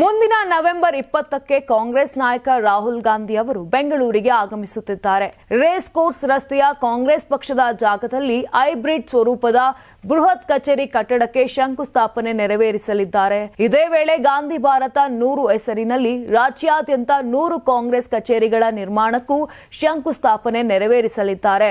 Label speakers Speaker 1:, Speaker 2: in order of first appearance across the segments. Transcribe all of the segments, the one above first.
Speaker 1: ಮುಂದಿನ ನವೆಂಬರ್ ಇಪ್ಪತ್ತಕ್ಕೆ ಕಾಂಗ್ರೆಸ್ ನಾಯಕ ರಾಹುಲ್ ಗಾಂಧಿ ಅವರು ಬೆಂಗಳೂರಿಗೆ ಆಗಮಿಸುತ್ತಿದ್ದಾರೆ. ರೇಸ್ ಕೋರ್ಸ್ ರಸ್ತೆಯ ಕಾಂಗ್ರೆಸ್ ಪಕ್ಷದ ಜಾಗದಲ್ಲಿ ಹೈಬ್ರಿಡ್ ಸ್ವರೂಪದ ಬೃಹತ್ ಕಚೇರಿ ಕಟ್ಟಡಕ್ಕೆ ಶಂಕುಸ್ಥಾಪನೆ ನೆರವೇರಿಸಲಿದ್ದಾರೆ. ಇದೇ ವೇಳೆ ಗಾಂಧಿ ಭಾರತ ನೂರು ಹೆಸರಿನಲ್ಲಿ ರಾಜ್ಯಾದ್ಯಂತ ನೂರು ಕಾಂಗ್ರೆಸ್ ಕಚೇರಿಗಳ ನಿರ್ಮಾಣಕ್ಕೂ ಶಂಕುಸ್ಥಾಪನೆ ನೆರವೇರಿಸಲಿದ್ದಾರೆ.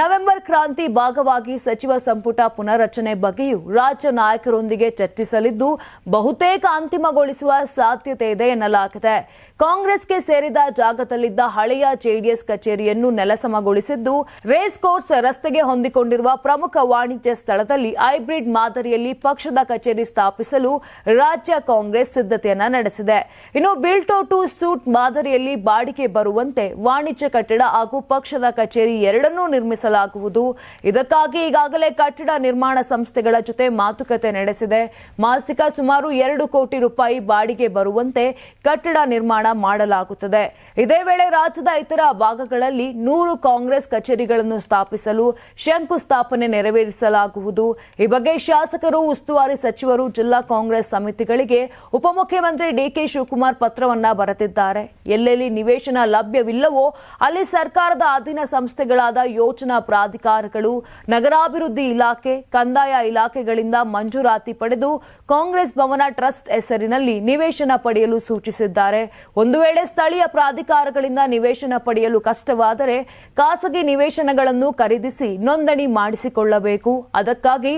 Speaker 1: ನವೆಂಬರ್ ಕ್ರಾಂತಿ ಭಾಗವಾಗಿ ಸಚಿವ ಸಂಪುಟ ಪುನರ್ರಚನೆ ಬಗ್ಗೆಯೂ ರಾಜ್ಯ ನಾಯಕರೊಂದಿಗೆ ಚರ್ಚಿಸಲಿದ್ದು, ಬಹುತೇಕ ಅಂತಿಮಗೊಳಿಸುವ ಸಾಧ್ಯತೆ ಇದೆ ಎನ್ನಲಾಗಿದೆ. ಕಾಂಗ್ರೆಸ್ಗೆ ಸೇರಿದ ಜಾಗದಲ್ಲಿದ್ದ ಹಳೆಯ ಜೆಡಿಎಸ್ ಕಚೇರಿಯನ್ನು ನೆಲಸಮಗೊಳಿಸಿದ್ದು, ರೇಸ್ ಕೋರ್ಸ್ ರಸ್ತೆಗೆ ಹೊಂದಿಕೊಂಡಿರುವ ಪ್ರಮುಖ ವಾಣಿಜ್ಯ ಸ್ಥಳದಲ್ಲಿ ಹೈಬ್ರಿಡ್ ಮಾದರಿಯಲ್ಲಿ ಪಕ್ಷದ ಕಚೇರಿ ಸ್ಥಾಪಿಸಲು ರಾಜ್ಯ ಕಾಂಗ್ರೆಸ್ ಸಿದ್ಧತೆಯನ್ನ ನಡೆಸಿದೆ. ಇನ್ನು ಬಿಲ್ಟೋ ಟು ಸೂಟ್ ಮಾದರಿಯಲ್ಲಿ ಬಾಡಿಗೆ ಬರುವಂತೆ ವಾಣಿಜ್ಯ ಕಟ್ಟಡ ಹಾಗೂ ಪಕ್ಷದ ಕಚೇರಿ ಎರಡನ್ನೂ ನಿರ್ಮಿಸಲಾಗುವುದು. ಇದಕ್ಕಾಗಿ ಈಗಾಗಲೇ ಕಟ್ಟಡ ನಿರ್ಮಾಣ ಸಂಸ್ಥೆಗಳ ಜೊತೆ ಮಾತುಕತೆ ನಡೆಸಿದೆ. ಮಾಸಿಕ ಸುಮಾರು ಎರಡು ಕೋಟಿ ರೂಪಾಯಿ ಬಾಡಿಗೆ ಬರುವಂತೆ ಕಟ್ಟಡ ನಿರ್ಮಾಣ ಮಾಡಲಾಗುತ್ತದೆ. ಇದೇ ವೇಳೆ ರಾಜ್ಯದ ಇತರ ಭಾಗಗಳಲ್ಲಿ ನೂರು ಕಾಂಗ್ರೆಸ್ ಕಚೇರಿಗಳನ್ನು ಸ್ಥಾಪಿಸಲು ಶಂಕುಸ್ಥಾಪನೆ ನೆರವೇರಿಸಲಾಗುವುದು. ಈ ಬಗ್ಗೆ ಶಾಸಕರು, ಉಸ್ತುವಾರಿ ಸಚಿವರು, ಜಿಲ್ಲಾ ಕಾಂಗ್ರೆಸ್ ಸಮಿತಿಗಳಿಗೆ ಉಪಮುಖ್ಯಮಂತ್ರಿ ಡಿಕೆ ಶಿವಕುಮಾರ್ ಪತ್ರವನ್ನ ಬರೆದಿದ್ದಾರೆ. ಎಲ್ಲೆಲ್ಲಿ ನಿವೇಶನ ಲಭ್ಯವಿಲ್ಲವೋ ಅಲ್ಲಿ ಸರ್ಕಾರದ ಅಧೀನ ಸಂಸ್ಥೆಗಳಾದ ಯೋಜನಾ ಪ್ರಾಧಿಕಾರಗಳು, ನಗರಾಭಿವೃದ್ಧಿ ಇಲಾಖೆ, ಕಂದಾಯ ಇಲಾಖೆಗಳಿಂದ ಮಂಜೂರಾತಿ ಪಡೆದು ಕಾಂಗ್ರೆಸ್ ಭವನ ಟ್ರಸ್ಟ್ ಹೆಸರಿನಲ್ಲಿ ನಿವೇಶನ ಪಡೆಯಲು ಸೂಚಿಸಿದ್ದಾರೆ. ಒಂದು ವೇಳೆ ಸ್ಥಳೀಯ ಪ್ರಾಧಿಕಾರಗಳಿಂದ ನಿವೇಶನ ಪಡೆಯಲು ಕಷ್ಟವಾದರೆ ಖಾಸಗಿ ನಿವೇಶನಗಳನ್ನು ಖರೀದಿಸಿ ನೋಂದಣಿ ಮಾಡಿಸಿಕೊಳ್ಳಬೇಕು. ಅದಕ್ಕಾಗಿ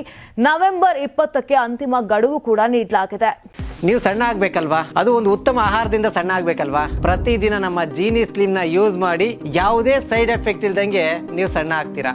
Speaker 1: ನವೆಂಬರ್ ಇಪ್ಪತ್ತಕ್ಕೆ ಅಂತಿಮ ಗಡುವು ಕೂಡ ನೀಡಲಾಗಿದೆ.
Speaker 2: ನೀವು ಸಣ್ಣ ಆಗ್ಬೇಕಲ್ವಾ? ಅದು ಒಂದು ಉತ್ತಮ ಆಹಾರದಿಂದ ಸಣ್ಣ ಆಗ್ಬೇಕಲ್ವಾ? ಪ್ರತಿದಿನ ನಮ್ಮ ಜೀನಿ ಸ್ಲಿಮ್ನ ಯೂಸ್ ಮಾಡಿ ಯಾವುದೇ ಸೈಡ್ ಎಫೆಕ್ಟ್ ಇಲ್ದಂಗೆ ನೀವು ಸಣ್ಣ ಆಗ್ತೀರಾ?